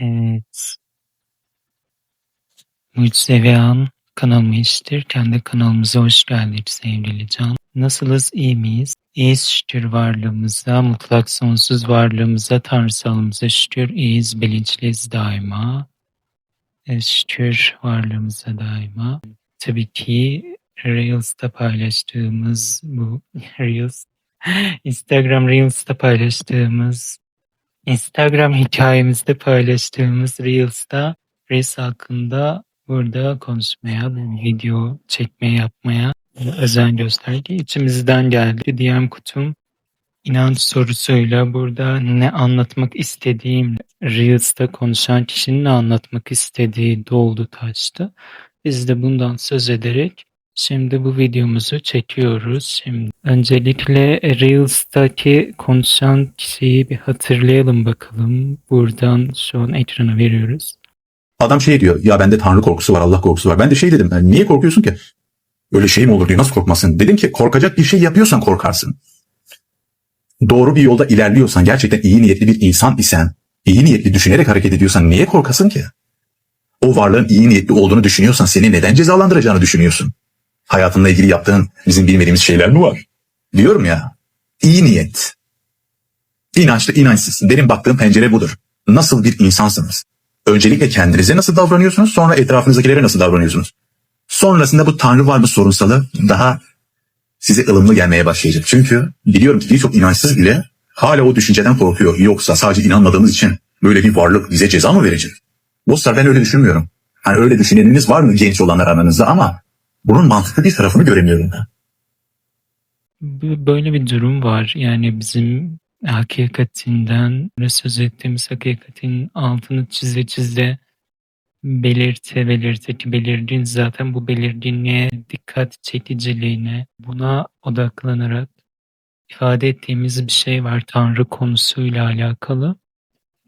Evet. Mucizevihan kanalıma iştir. Kendi kanalımıza hoş geldiniz sevgili can. Nasılız, iyi miyiz? İyiyiz şükür varlığımıza, mutlak sonsuz varlığımıza, tanrısalımıza şükür. İyiyiz, bilinçliyiz daima. Evet, şükür varlığımıza daima. Tabii ki Reels'ta paylaştığımız bu Reels, Instagram Reels'ta paylaştığımız Instagram hikayemizde paylaştığımız Reels'ta Reels hakkında burada konuşmaya, bu video çekmeye, yapmaya özen gösterdi. İçimizden geldi. DM kutum inanç sorusuyla burada ne anlatmak istediğim Reels'ta konuşan kişinin ne anlatmak istediği doldu taştı. Biz de bundan söz ederek Şimdi bu videomuzu çekiyoruz. Şimdi öncelikle Reels'taki konuşan kişiyi bir hatırlayalım bakalım. Buradan şu an ekrana veriyoruz. Adam şey diyor ya bende tanrı korkusu var Allah korkusu var. Ben de şey dedim "Yani niye korkuyorsun ki? Öyle şey mi olur diyor nasıl korkmasın? Dedim ki korkacak bir şey yapıyorsan korkarsın. Doğru bir yolda ilerliyorsan gerçekten iyi niyetli bir insan isen iyi niyetli düşünerek hareket ediyorsan niye korkasın ki? O varlığın iyi niyetli olduğunu düşünüyorsan seni neden cezalandıracağını düşünüyorsun? Hayatınla ilgili yaptığın bizim bilmediğimiz şeyler mi var? Diyorum ya iyi niyet. İnançlı inançsız. Benim baktığım pencere budur. Nasıl bir insansınız? Öncelikle kendinize nasıl davranıyorsunuz sonra etrafınızdakilere nasıl davranıyorsunuz? Sonrasında bu tanrı var mı sorunsalı daha size ılımlı gelmeye başlayacak. Çünkü biliyorum ki birçok inançsız bile hala o düşünceden korkuyor. Yoksa sadece inanmadığımız için böyle bir varlık bize ceza mı verecek? Dostlar ben öyle düşünmüyorum. Hani öyle düşüneniniz var mı genç olanlar aranızda ama bunun mantıklı bir tarafını göremiyorum ben. Böyle bir durum var. Yani bizim hakikatinden ve söz ettiğimiz hakikatin altını çize çize belirte belirte ki belirdiğin zaten bu belirginliğe dikkat çekiciliğine buna odaklanarak ifade ettiğimiz bir şey var Tanrı konusuyla alakalı.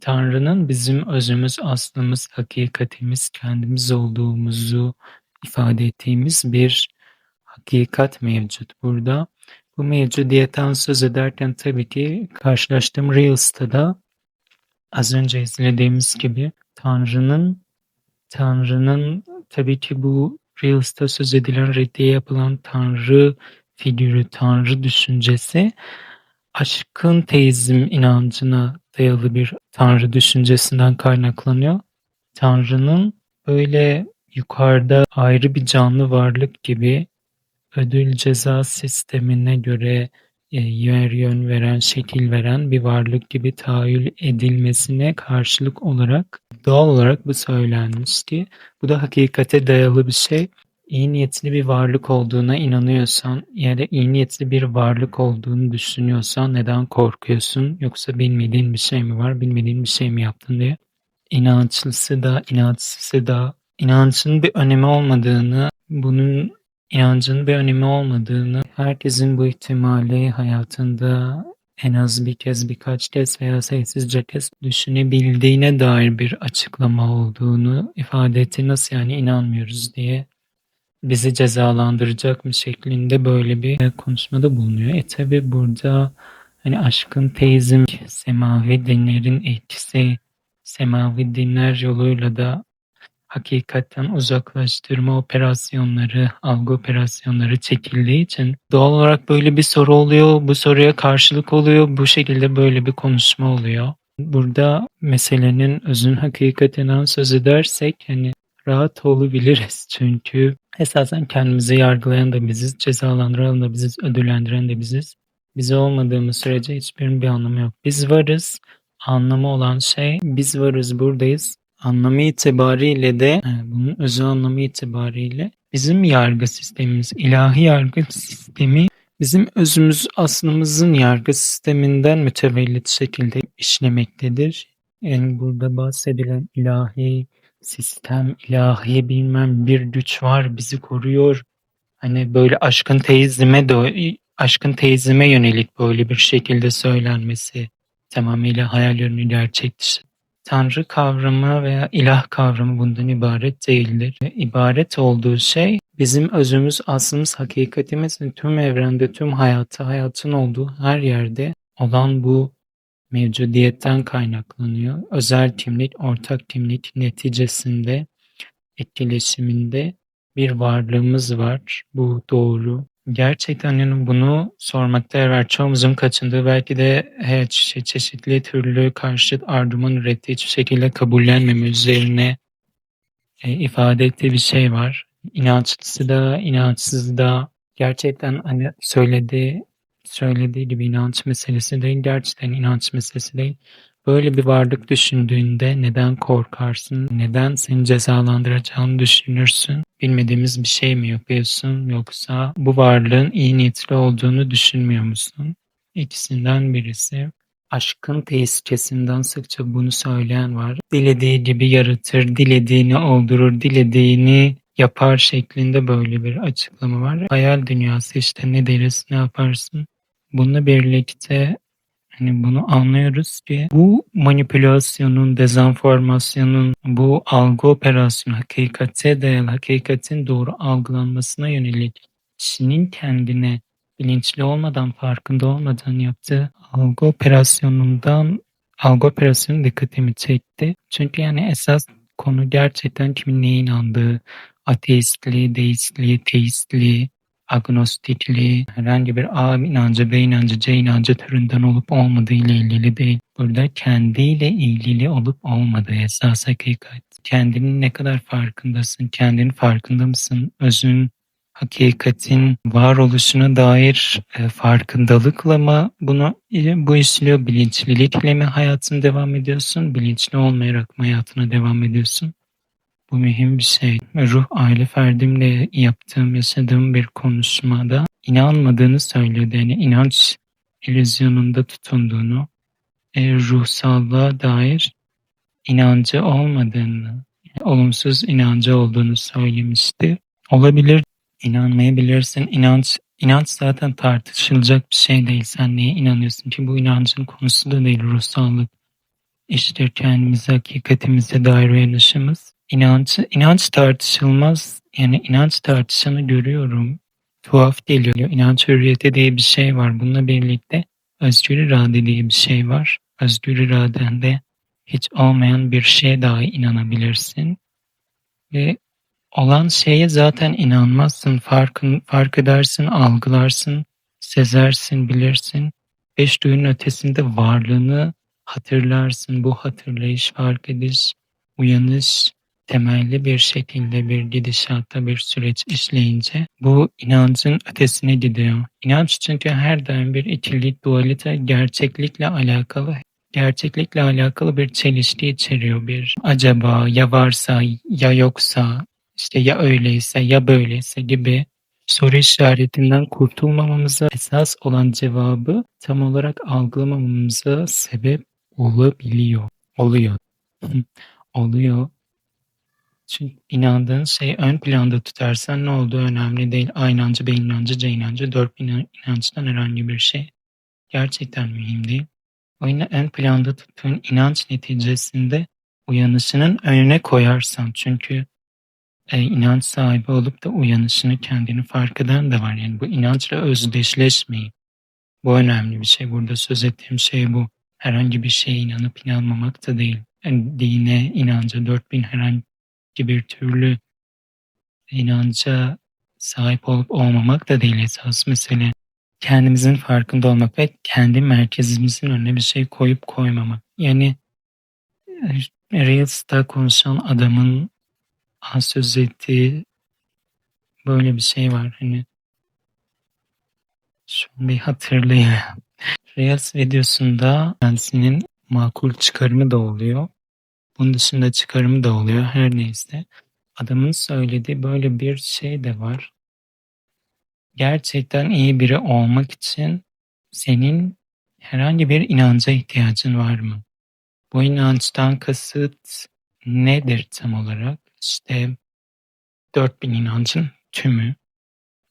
Tanrı'nın bizim özümüz, aslımız, hakikatimiz, kendimiz olduğumuzu ifade ettiğimiz bir hakikat mevcut burada. Bu mevcudiyetten söz ederken tabii ki karşılaştığım Reels'ta da az önce izlediğimiz gibi Tanrı'nın Tanrı'nın tabii ki bu Reels'ta söz edilen reddiye yapılan Tanrı figürü, Tanrı düşüncesi aşkın teizm inancına dayalı bir Tanrı düşüncesinden kaynaklanıyor. Tanrı'nın böyle yukarıda ayrı bir canlı varlık gibi ödül ceza sistemine göre e, yer yön veren, şekil veren bir varlık gibi tahayyül edilmesine karşılık olarak doğal olarak bu söylenmişti. Bu da hakikate dayalı bir şey. İyi niyetli bir varlık olduğuna inanıyorsan ya da iyi niyetli bir varlık olduğunu düşünüyorsan neden korkuyorsun? Yoksa bilmediğin bir şey mi var, bilmediğin bir şey mi yaptın diye. İnançlısı da, inançsızı da, inancın bir önemi olmadığını, bunun inancın bir önemi olmadığını, herkesin bu ihtimali hayatında en az bir kez, birkaç kez veya sayısızca kez düşünebildiğine dair bir açıklama olduğunu ifade etti. Nasıl yani inanmıyoruz diye bizi cezalandıracak mı şeklinde böyle bir konuşmada bulunuyor. E tabi burada hani aşkın teizm, semavi dinlerin etkisi, semavi dinler yoluyla da hakikatten uzaklaştırma operasyonları, algı operasyonları çekildiği için doğal olarak böyle bir soru oluyor, bu soruya karşılık oluyor, bu şekilde böyle bir konuşma oluyor. Burada meselenin özün hakikatinden söz edersek hani rahat olabiliriz çünkü esasen kendimizi yargılayan da biziz, cezalandıran da biziz, ödüllendiren de biziz. Biz olmadığımız sürece hiçbirinin bir anlamı yok. Biz varız, anlamı olan şey biz varız, buradayız anlamı itibariyle de e, bunun özü anlamı itibariyle bizim yargı sistemimiz, ilahi yargı sistemi bizim özümüz aslımızın yargı sisteminden mütevellit şekilde işlemektedir. Yani burada bahsedilen ilahi sistem, ilahi bilmem bir güç var bizi koruyor. Hani böyle aşkın teizme de aşkın teizme yönelik böyle bir şekilde söylenmesi tamamıyla hayal ürünü gerçek dışı. Tanrı kavramı veya ilah kavramı bundan ibaret değildir. İbaret olduğu şey bizim özümüz, aslımız, hakikatimiz tüm evrende, tüm hayatta, hayatın olduğu her yerde olan bu mevcudiyetten kaynaklanıyor. Özel kimlik, ortak kimlik neticesinde etkileşiminde bir varlığımız var. Bu doğru. Gerçekten yani bunu sormakta yer var. Çoğumuzun kaçındığı belki de evet, çe- çeşitli türlü karşıt argüman ürettiği hiçbir şekilde kabullenmeme üzerine e, ifade ettiği bir şey var. İnançlısı da, inançsız da gerçekten hani söylediği söylediği gibi inanç meselesi değil, gerçekten inanç meselesi değil. Böyle bir varlık düşündüğünde neden korkarsın, neden seni cezalandıracağını düşünürsün? Bilmediğimiz bir şey mi yapıyorsun yoksa bu varlığın iyi niyetli olduğunu düşünmüyor musun? İkisinden birisi. Aşkın teisçesinden sıkça bunu söyleyen var. Dilediği gibi yaratır, dilediğini oldurur, dilediğini yapar şeklinde böyle bir açıklama var. Hayal dünyası işte ne deriz, ne yaparsın? Bununla birlikte hani bunu anlıyoruz ki bu manipülasyonun, dezenformasyonun, bu algı operasyonu, hakikate dayalı, hakikatin doğru algılanmasına yönelik kişinin kendine bilinçli olmadan, farkında olmadan yaptığı algı operasyonundan algı operasyonu dikkatimi çekti. Çünkü yani esas konu gerçekten kimin neye inandığı, ateistliği, deistliği, teistliği, agnostikliği, herhangi bir A inancı, B inancı, C inancı türünden olup olmadığı ile ilgili değil. Burada kendiyle ilgili olup olmadığı esas hakikat. Kendinin ne kadar farkındasın, kendinin farkında mısın, özün, hakikatin varoluşuna dair e, farkındalıkla mı bunu e, bu işliyor, bilinçlilikle mi hayatına devam ediyorsun, bilinçli olmayarak mı hayatına devam ediyorsun? Bu mühim bir şey. Ruh aile ferdimle yaptığım, yaşadığım bir konuşmada inanmadığını söyledi. Yani inanç illüzyonunda tutunduğunu, e, ruhsallığa dair inancı olmadığını, olumsuz inancı olduğunu söylemişti. Olabilir, inanmayabilirsin. İnanç, inanç zaten tartışılacak bir şey değil. Sen neye inanıyorsun ki bu inancın konusu da değil ruhsallık. İşte kendimize, hakikatimize dair uyanışımız. İnanç, inanç tartışılmaz. Yani inanç tartışanı görüyorum. Tuhaf geliyor. İnanç hürriyeti diye bir şey var. Bununla birlikte özgür irade diye bir şey var. Özgür iradende hiç olmayan bir şeye dahi inanabilirsin. Ve olan şeye zaten inanmazsın. Farkın, fark edersin, algılarsın, sezersin, bilirsin. Beş duyunun ötesinde varlığını hatırlarsın. Bu hatırlayış, fark ediş, uyanış temelli bir şekilde bir gidişatta bir süreç işleyince bu inancın ötesine gidiyor. İnanç çünkü her daim bir ikilik, dualite, gerçeklikle alakalı gerçeklikle alakalı bir çelişki içeriyor. Bir acaba ya varsa ya yoksa işte ya öyleyse ya böyleyse gibi soru işaretinden kurtulmamamıza esas olan cevabı tam olarak algılamamamıza sebep olabiliyor. Oluyor. Oluyor. Çünkü inandığın şeyi ön planda tutarsan ne olduğu önemli değil. A inancı, B inancı, C inancı, dört bin inançtan herhangi bir şey gerçekten mühim değil. O yüzden ön planda tuttuğun inanç neticesinde uyanışının önüne koyarsan çünkü e, inanç sahibi olup da uyanışını kendini fark eden de var. Yani bu inançla özdeşleşmeyin. Bu önemli bir şey. Burada söz ettiğim şey bu. Herhangi bir şeye inanıp inanmamak da değil. Yani dine, inanca, dört bin herhangi bir türlü inanca sahip olup olmamak da değil esas mesele. Kendimizin farkında olmak ve kendi merkezimizin önüne bir şey koyup koymamak. Yani e, Reels'ta konuşan adamın söz ettiği böyle bir şey var. Hani şunu bir hatırlayayım. Reels videosunda kendisinin makul çıkarımı da oluyor. Bunun dışında çıkarımı da oluyor. Her neyse. Adamın söylediği böyle bir şey de var. Gerçekten iyi biri olmak için senin herhangi bir inanca ihtiyacın var mı? Bu inançtan kasıt nedir tam olarak? İşte 4000 inancın tümü.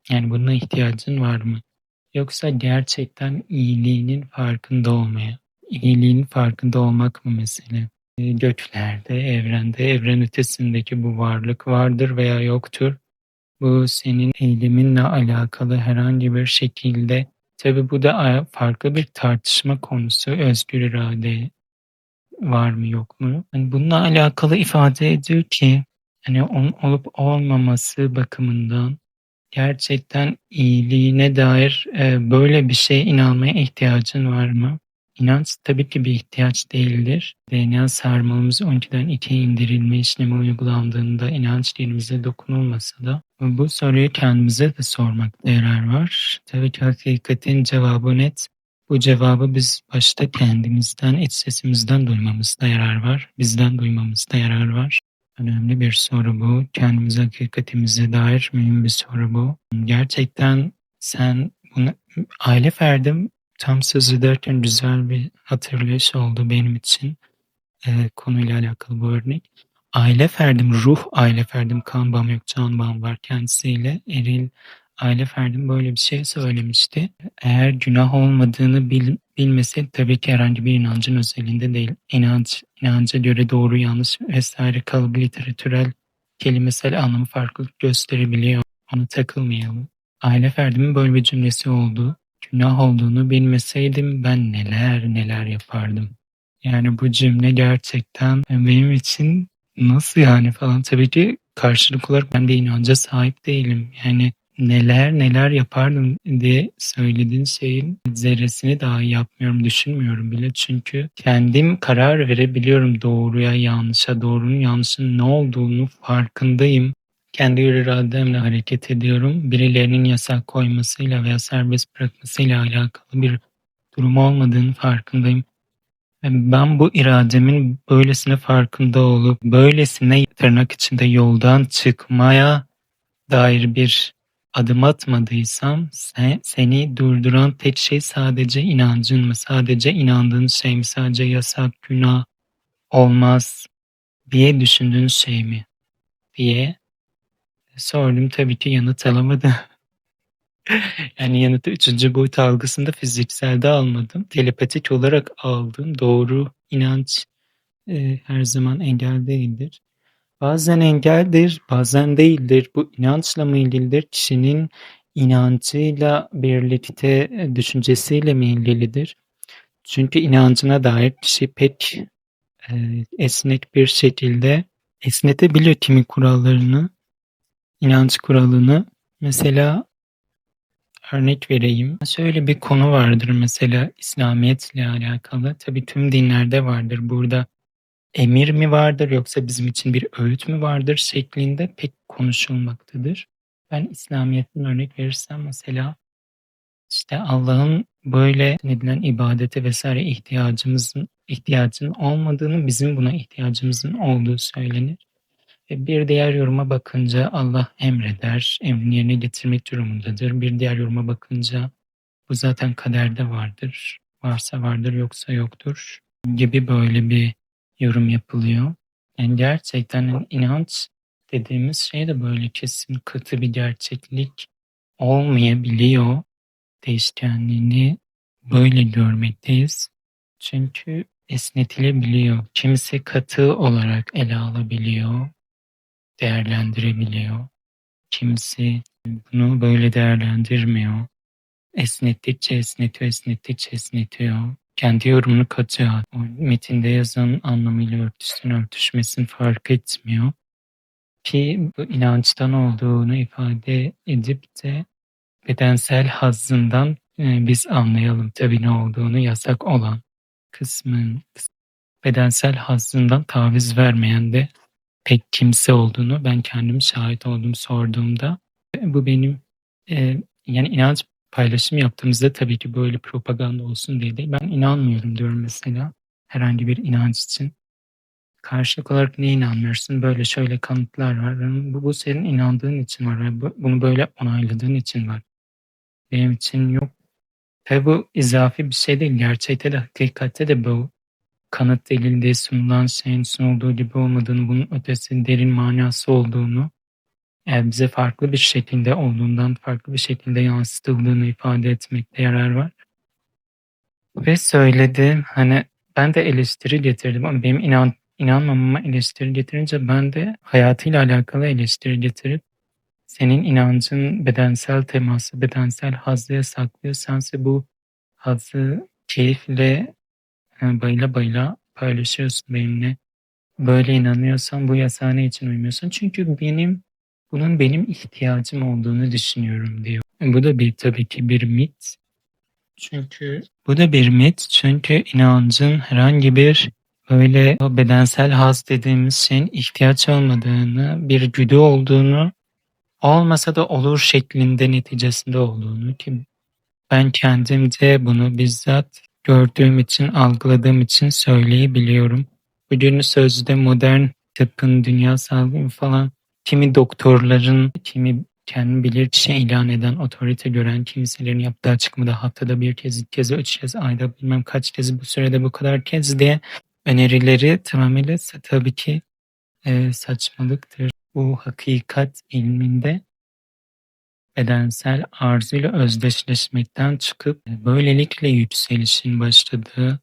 Yani buna ihtiyacın var mı? Yoksa gerçekten iyiliğinin farkında olmaya, iyiliğin farkında olmak mı mesele? Göklerde, evrende, evren ötesindeki bu varlık vardır veya yoktur. Bu senin eyleminle alakalı herhangi bir şekilde Tabii bu da farklı bir tartışma konusu. Özgür irade var mı yok mu? Hani bununla alakalı ifade ediyor ki hani onun olup olmaması bakımından gerçekten iyiliğine dair e, böyle bir şeye inanmaya ihtiyacın var mı? İnanç tabii ki bir ihtiyaç değildir. DNA sarmalımız 12'den 2'ye indirilme işlemi uygulandığında inanç dilimize dokunulmasa da bu soruyu kendimize de sormakta yarar var. Tabii ki hakikatin cevabı net. Bu cevabı biz başta kendimizden, iç sesimizden duymamızda yarar var. Bizden duymamızda yarar var. Önemli bir soru bu. Kendimize, hakikatimize dair mühim bir soru bu. Gerçekten sen bunu aile ferdim tam söz ederken güzel bir hatırlayış oldu benim için. Ee, konuyla alakalı bu örnek. Aile ferdim, ruh aile ferdim, kan bağım yok, can bağım var kendisiyle. Eril aile ferdim böyle bir şey söylemişti. Eğer günah olmadığını bil, bilmese tabii ki herhangi bir inancın özelinde değil. İnanç, inanca göre doğru yanlış vesaire kalıbı literatürel kelimesel anlamı farklılık gösterebiliyor. Ona takılmayalım. Aile ferdimin böyle bir cümlesi oldu. Günah olduğunu bilmeseydim ben neler neler yapardım. Yani bu cümle gerçekten benim için nasıl yani falan tabii ki karşılık olarak ben de inanca sahip değilim. Yani neler neler yapardım diye söylediğin şeyin zerresini dahi yapmıyorum, düşünmüyorum bile. Çünkü kendim karar verebiliyorum doğruya, yanlışa, doğrunun yanlışın ne olduğunu farkındayım. Kendi irademle hareket ediyorum. Birilerinin yasak koymasıyla veya serbest bırakmasıyla alakalı bir durum olmadığını farkındayım. Ben bu irademin böylesine farkında olup böylesine tırnak içinde yoldan çıkmaya dair bir adım atmadıysam sen, seni durduran tek şey sadece inancın mı? Sadece inandığın şey mi? Sadece yasak, günah, olmaz diye düşündüğün şey mi? diye sordum. Tabii ki yanıt alamadı. yani yanıtı üçüncü boyut algısında fizikselde almadım. Telepatik olarak aldım. Doğru inanç e, her zaman engel değildir. Bazen engeldir, bazen değildir. Bu inançla mı ilgilidir? Kişinin inancıyla birlikte e, düşüncesiyle mi ilgilidir? Çünkü inancına dair kişi pek e, esnek bir şekilde esnetebiliyor kimi kurallarını, inanç kuralını. Mesela örnek vereyim. Şöyle bir konu vardır mesela İslamiyetle alakalı. Tabii tüm dinlerde vardır. Burada emir mi vardır yoksa bizim için bir öğüt mü vardır şeklinde pek konuşulmaktadır. Ben İslamiyet'ten örnek verirsem mesela işte Allah'ın böyle edilen ibadete vesaire ihtiyacımızın ihtiyacının olmadığını bizim buna ihtiyacımızın olduğu söylenir. Bir diğer yoruma bakınca Allah emreder, emrini yerine getirmek durumundadır. Bir diğer yoruma bakınca bu zaten kaderde vardır. Varsa vardır yoksa yoktur gibi böyle bir yorum yapılıyor. Yani gerçekten inanç dediğimiz şey de böyle kesin katı bir gerçeklik olmayabiliyor. Değişkenliğini böyle görmekteyiz. Çünkü esnetilebiliyor. Kimisi katı olarak ele alabiliyor, değerlendirebiliyor. Kimisi bunu böyle değerlendirmiyor. Esnettikçe esnetiyor, esnettikçe esnetiyor kendi yorumunu katıyor. O metinde yazan anlamıyla örtüsün örtüşmesini fark etmiyor. Ki bu inançtan olduğunu ifade edip de bedensel hazzından e, biz anlayalım tabii ne olduğunu yasak olan kısmın bedensel hazzından taviz vermeyen de pek kimse olduğunu ben kendim şahit oldum sorduğumda bu benim e, yani inanç paylaşım yaptığımızda tabii ki böyle propaganda olsun diye değil. Ben inanmıyorum diyorum mesela herhangi bir inanç için. Karşılık olarak ne inanmıyorsun? Böyle şöyle kanıtlar var. Bu, bu senin inandığın için var. Bunu böyle onayladığın için var. Benim için yok. Tabi bu izafi bir şey değil. Gerçekte de hakikatte de bu kanıt delilde sunulan şeyin sunulduğu gibi olmadığını, bunun ötesi derin manası olduğunu yani bize farklı bir şekilde olduğundan farklı bir şekilde yansıtıldığını ifade etmekte yarar var. Ve söyledim hani ben de eleştiri getirdim ama benim inan, inanmamama eleştiri getirince ben de hayatıyla alakalı eleştiri getirip senin inancın bedensel teması, bedensel hazzı yasaklıyor. Sense bu hazzı keyifle e, bayıla bayıla paylaşıyorsun benimle. Böyle inanıyorsan bu yasağa ne için uymuyorsun? Çünkü benim bunun benim ihtiyacım olduğunu düşünüyorum diyor. Bu da bir tabii ki bir mit. Çünkü bu da bir mit. Çünkü inancın herhangi bir böyle o bedensel haz dediğimiz şeyin ihtiyaç olmadığını, bir güdü olduğunu, olmasa da olur şeklinde neticesinde olduğunu ki ben kendimde bunu bizzat gördüğüm için, algıladığım için söyleyebiliyorum. Bugün sözde modern tıbbın, dünya sağlığı falan kimi doktorların, kimi kendini bilir kişi ilan eden, otorite gören kimselerin yaptığı açıklamada haftada bir kez, iki kez, üç kez, ayda bilmem kaç kez bu sürede bu kadar kez diye önerileri tamamıyla tabii ki e, saçmalıktır. Bu hakikat ilminde bedensel arzuyla özdeşleşmekten çıkıp böylelikle yükselişin başladığı,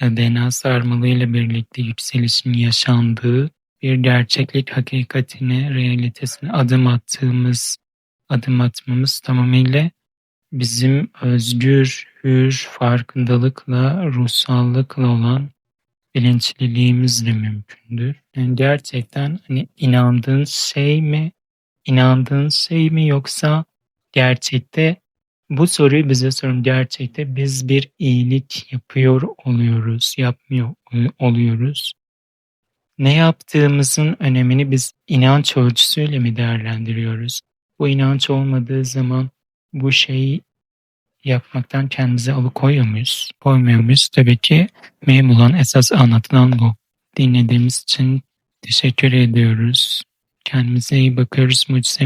e, DNA sarmalıyla birlikte yükselişin yaşandığı bir gerçeklik hakikatine, realitesine adım attığımız, adım atmamız tamamıyla bizim özgür, hür, farkındalıkla, ruhsallıkla olan bilinçliliğimizle mümkündür. Yani gerçekten hani inandığın şey mi, inandığın şey mi yoksa gerçekte bu soruyu bize sorun. Gerçekte biz bir iyilik yapıyor oluyoruz, yapmıyor oluyoruz. Ne yaptığımızın önemini biz inanç ölçüsüyle mi değerlendiriyoruz? Bu inanç olmadığı zaman bu şeyi yapmaktan kendimizi alıkoyuyor muyuz? Koymuyor muyuz? Tabii ki mühim olan esas anlatılan bu. Dinlediğimiz için teşekkür ediyoruz. Kendimize iyi bakıyoruz. Mucize